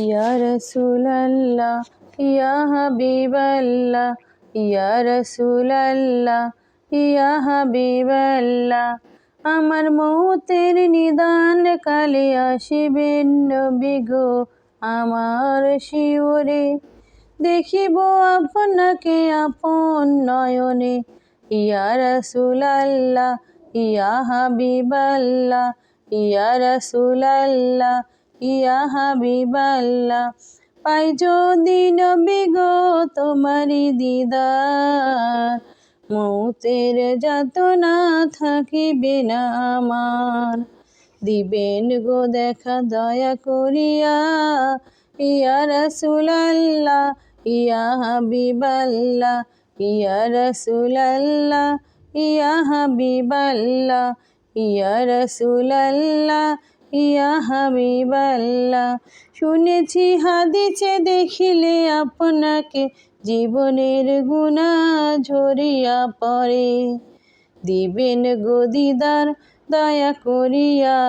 ইয়া রসুলাল্লাহ, ইয়া হাবিবাল্লাহ, ইয়া রসুলাল্লাহ, ইয়া হাবিবাল্লাহ। আমার মৌতের নিদান কালে আসিবেন নবী গো, আমার শিওরে। দেখিব আপনাকে আপন নয়নে, ইয়া রসুলাল্লাহ, ইয়া হাবিবাল্লাহ, ইয়া রসুলাল্লাহ ইয়া হাবিবাল্লাহ, পাই যদি নবী গো তোমারি দিদার, মৌতের যাতনা থাকিবে না আমার। দিবেন গো দেখা দয়া করিয়া, ইয়া রসুলাল্লাহ, ইয়া হাবিবাল্লাহ, ইয়া রসুলাল্লাহ, ইয়া হাবিবাল্লাহ, ইয়া রসুলাল্লাহ ইয়া হাবিবাল্লাহ, শুনেছি হাদিছে দেখিলে আপনাকে জীবনের গুণা ঝরিয়া পড়ে। দিবেন গদিদার দয়া করিয়া,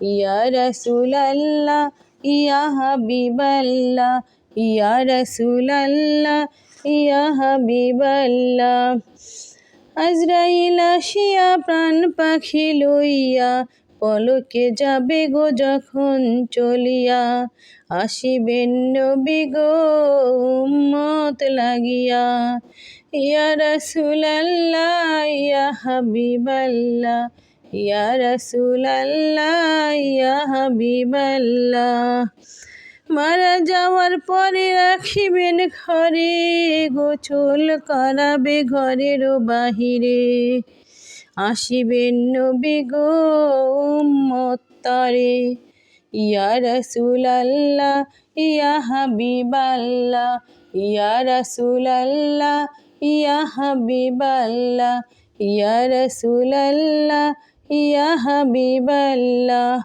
ইয়া রসুলাল্লাহ, ইয়া হাবিবাল্লাহ, ইয়া রসুলাল্লাহ, ইয়া হাবিবাল্লাহ। আজরাইল আসিয়া প্রাণ পাখি লইয়া পলকে যাবে গো যখন চলিয়া, আসিবেন নবী গো উম্মত লাগিয়া। ইয়া রাসূলাল্লাহ, ইয়া হাবিবাল্লাহ, ইয়া রাসূলাল্লাহ, ইয়া মারা যাওয়ার পরে রাখিবেন ঘরে, গোছল করাবে ঘরেরও বাহিরে। আসিবেন নবী গো উম্মত্তরে ইয়া রাসূলাল্লাহ, ইয়া হাবিবাল্লাহ, ইয়া রাসূলাল্লাহ, ইয়া হাবিবাল্লাহ, ইয়া রাসূলাল্লাহ, ইয়া হাবিবাল্লাহ।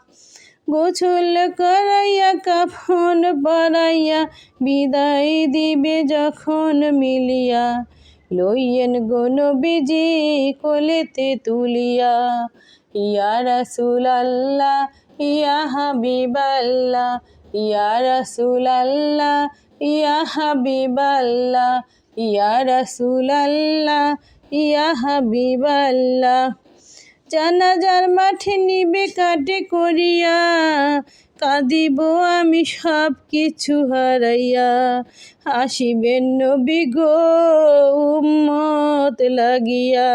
গোছল করাইয়া, কাফন পরাইয়া বিদায় দিবে যখন মিলিয়া। লইয়েন গনবিজি কোলেতে তুলিয়া, ইয়া রাসূলাল্লাহ, ইয়া হাবিবাল্লাহ, ইয়া রাসূলাল্লাহ, ইয়া হাবিবাল্লাহ, ইয়া রাসূলাল্লাহ, ইয়া হাবিবাল্লাহ। জানাজার মাঠে নিবে কাটে করিয়া, কাঁদিব আমি সব কিছু হারাইয়া। আসিবেন নবী গো, উম্মত লাগিয়া।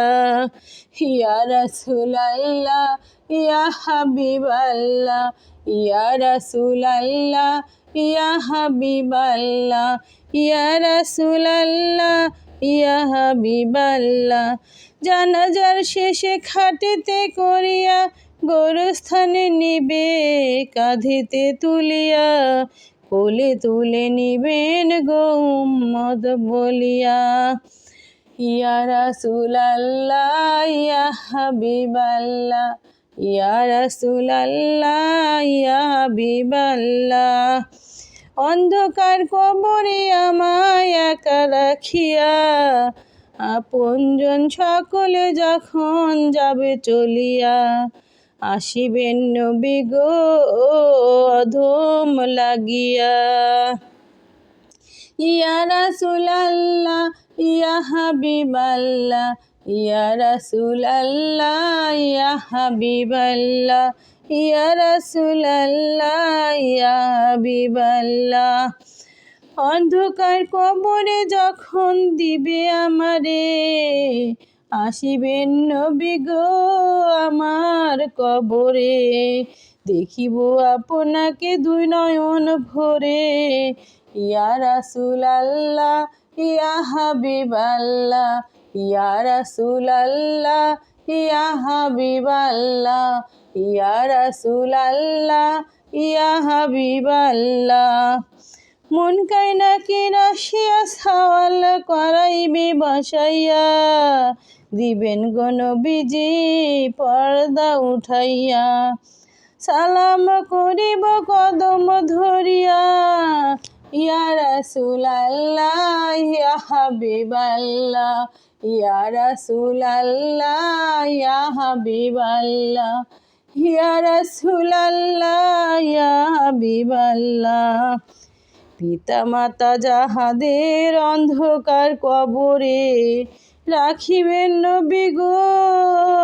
ইয়া রাসূলাল্লাহ, ইয়া হাবিবাল্লাহ, ইয়া রাসূলাল্লাহ, ইয়া হাবিবাল্লাহ, ইয়া রাসূলাল্লাহ ইয়া হাবিবাল্লাহ, জানাজার শেষে খাটেতে করিয়া গোরস্থানে নিবে, কাঁধেতে তুলিয়া কোলে তুলে নিবেন গৌমদ বলিয়া। ইয়া রাসূলাল্লাহ, ইয়া হাবিবাল্লাহ, ইয়া রাসূলাল্লাহ, ইয়া হাবিবাল্লাহ। অন্ধকার কবরে আমায় একা রাখিয়া, আপনজন সকলে যখন যাবে চলিয়া, আসিবেন নবী গো, অধম লাগিয়া। ইয়া রাসূলাল্লাহ, ইয়া হাবিবাল্লাহ ইয়া ইয়া অন্ধকার কবরে যখন দিবে আমারে আসিবেন নবী গো আমার কবরে। দেখিব আপনাকে দুই নয়ন ভরে, ইয়া রাসূলাল্লাহ, ইয়া হাবিবাল্লাহ ইয়া রাসূলাল্লাহ, ইয়া হাবিবাল্লাহ, ইয়া রাসূলাল্লাহ, ইয়া হাবিবাল্লাহ। মন কায়না কি রাশিয়া, সওয়াল করাইবে বসাইয়া। দিবেন গণবিজি পর্দা উঠাইয়া। সালাম করিব কদম ধরিয়া। ইয়া রাসূলাল্লাহ, ইয়া হাবিবাল্লাহ, ইয়া রাসূলাল্লাহ, ইয়া হাবিবাল্লাহ, ইয়া রাসূলাল্লাহ, ইয়া হাবিবাল্লাহ। পিতা মাতা যাহাদের অন্ধকার কবরে রাখিবেন নবী গো,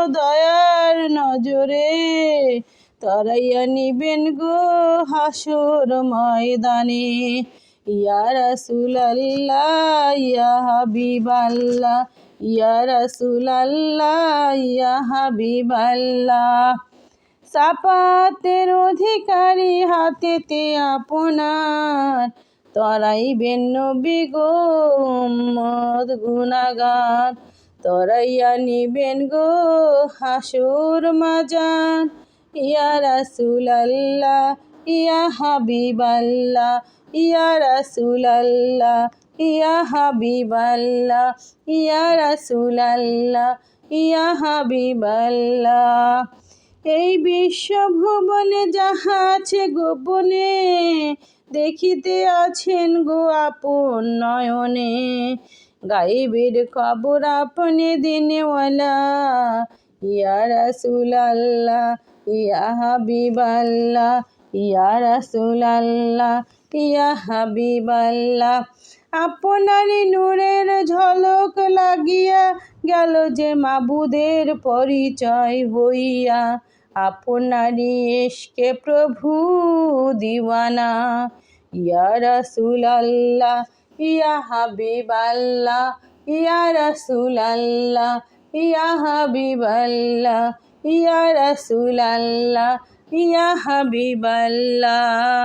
দয়ার নজরে। তরাইয়া নিবেন গো হাসর ময়দানে। ইয়া রাসূলাল্লাহ, ইয়া হাবিবাল্লাহ, ইয়া রাসূলাল্লাহ সাপাতের অধিকারী হাতেতে আপনার তরাইবেন নবী গো উম্মত গুনাগার। তরাইয়া নিবেন গো হাসুর মাজান ইয়া রাসূলাল্লাহ, ইয়া হাবিবাল্লাহ, ইয়া রাসূলাল্লাহ, ইয়া হাবিবাল্লাহ, ইয়া রাসূলাল্লাহ, ইয়া হাবিবাল্লাহ। এই বিশ্বভুবনে যাহা আছে গোপনে, দেখিতে আছেন গো আপন নয়নে। গাইবের খবর আপনি দিনেওয়ালা, ইয়া রাসূলাল্লাহ ইয়া হাবিবাল্লাহ, ইয়া রাসূলাল্লাহ, ইয়া হাবিবাল্লাহ। আপনারই নূরের ঝলক লাগিয়া গেল যে মাবুদের পরিচয় হইয়া। আপনারই এসকে প্রভু দিওয়ানা, ইয়া রাসূলাল্লাহ, ইয়া হাবিবাল্লাহ, ইয়া রাসূলাল্লাহ, ইয়া হাবিবাল্লাহ। ইয়া রাসূলাল্লাহ ইয়া হাবিবাল্লাহ।